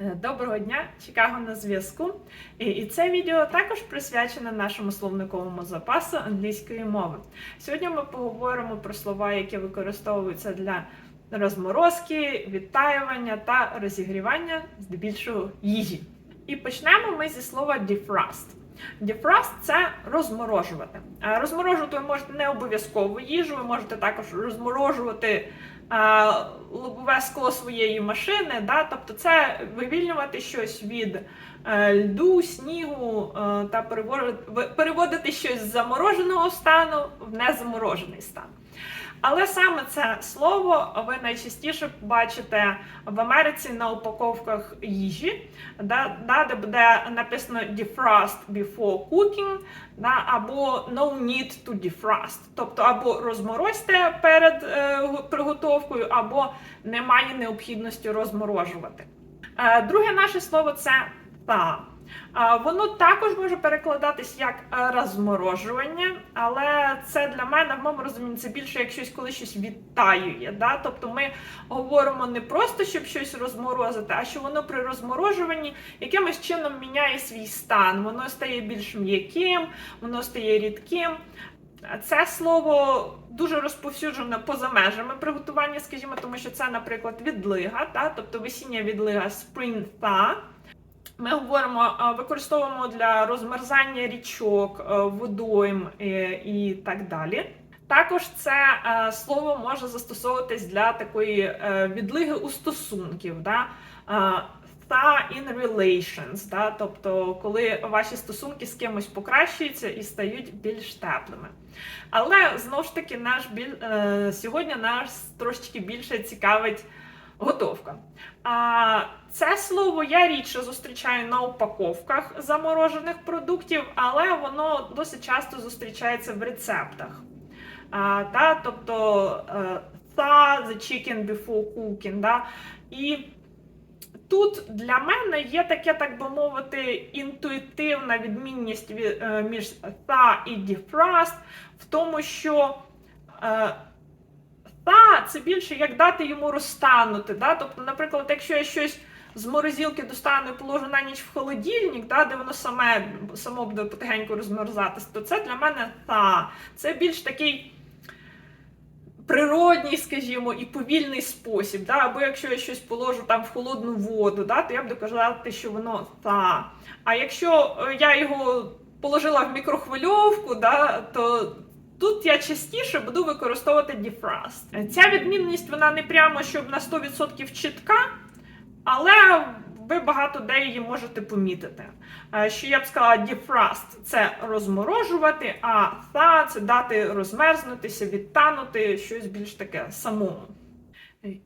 Е, Доброго дня, Чикаго на зв'язку. І, це відео також присвячене нашому словниковому запасу англійської мови. Сьогодні ми поговоримо про слова, які використовуються для розморозки, відтаювання та розігрівання здебільшого їжі. І почнемо ми зі слова defrost. Defrost – це розморожувати. Розморожувати ви можете не обов'язково їжу, ви можете також розморожувати лобове скло своєї машини. Да? Тобто це вивільнювати щось від е, льду, снігу е, та переводити щось з замороженого стану в незаморожений стан. Але саме це слово ви найчастіше бачите в Америці на упаковках їжі, де буде написано defrost before cooking, да, або no need to defrost. Тобто або розморозьте перед е, приготовкою, або немає необхідності розморожувати. Е, друге наше слово це та. Воно також може перекладатись як е, розморожування, але це для мене в моєму розумінні це більше як щось, коли щось відтаює. Да? Тобто ми говоримо не просто, щоб щось розморозити, а що воно при розморожуванні якимось чином міняє свій стан. Воно стає більш м'яким, воно стає рідким. Це слово дуже розповсюджене поза межами приготування, скажімо, тому що це, наприклад, відлига, та? тобто весіння відлига spring. Ми говоримо, використовуємо для розмерзання річок, е, водойм е, і так далі. Також це е, слово може застосовуватись для такої е, відлиги у стосунків. Да? Е, Та in relations, да? тобто коли ваші стосунки з кимось покращуються і стають більш теплими. Але знову ж таки, наш біль... е, сьогодні нас трошечки більше цікавить готовка. А це слово я рідше зустрічаю на упаковках заморожених продуктів, але воно досить часто зустрічається в рецептах. А, та, тобто е, thaw the chicken before cooking. Да? І тут для мене є таке, так би мовити, інтуїтивна відмінність е, між thaw і defrost в тому, що е, та, це більше як дати йому розтанути. Да? Тобто, наприклад, якщо я щось з морозилки достану і положу на ніч в холодильник, да, де воно саме само буде потихеньку розмерзатись, то це для мене та. Це більш такий природній, скажімо, і повільний спосіб. Да? Або якщо я щось положу там в холодну воду, да, то я буду казати, що воно та. А якщо е, я його положила в мікрохвильовку, да, то Тут я частіше буду використовувати defrost. Ця відмінність вона не прямо щоб на 100% чітка, але ви багато де її можете помітити. Е, Що я б сказала, defrost – це розморожувати, а thaw – це дати розмерзнутися, відтанути щось більш таке самому.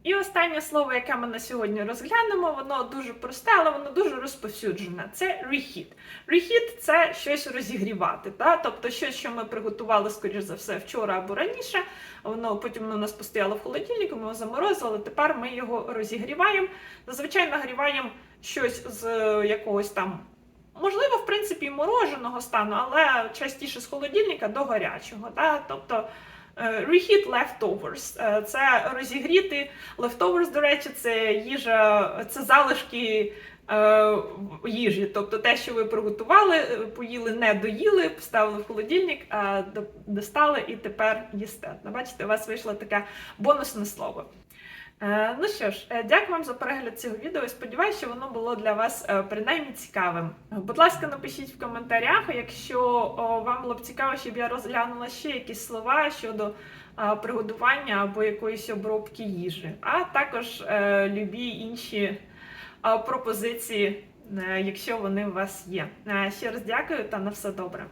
І останнє слово, яке ми на сьогодні розглянемо, воно дуже просте, але воно дуже розповсюджене. Це reheat. Reheat – це щось розігрівати. Та? Тобто щось, що ми приготували, скоріш за все, вчора або раніше. Воно потім у нас постояло в холодильнику, ми його заморозили. Тепер ми його розігріваємо. Зазвичай нагріваємо щось з е, якогось там. Можливо, в принципі, мороженого стану, але частіше з холодильника до гарячого. Да? Тобто reheat leftovers. Е, Це розігріти. Leftovers, до речі, це їжа, це залишки е, їжі. Тобто те, що ви приготували, е, поїли, не доїли, поставили в холодильник, а достали і тепер їсте. Ну, Бачите, у вас вийшло таке бонусне слово. Е, Ну що ж, е, дякую вам за перегляд цього відео. Сподіваюся, що воно було для вас е, принаймні цікавим. Будь ласка, напишіть в коментарях, якщо вам було б цікаво, щоб я розглянула ще якісь слова щодо е, приготування або якоїсь обробки їжі, а також е, любі інші е, пропозиції, е, якщо вони у вас є. Е, Ще раз дякую та на все добре.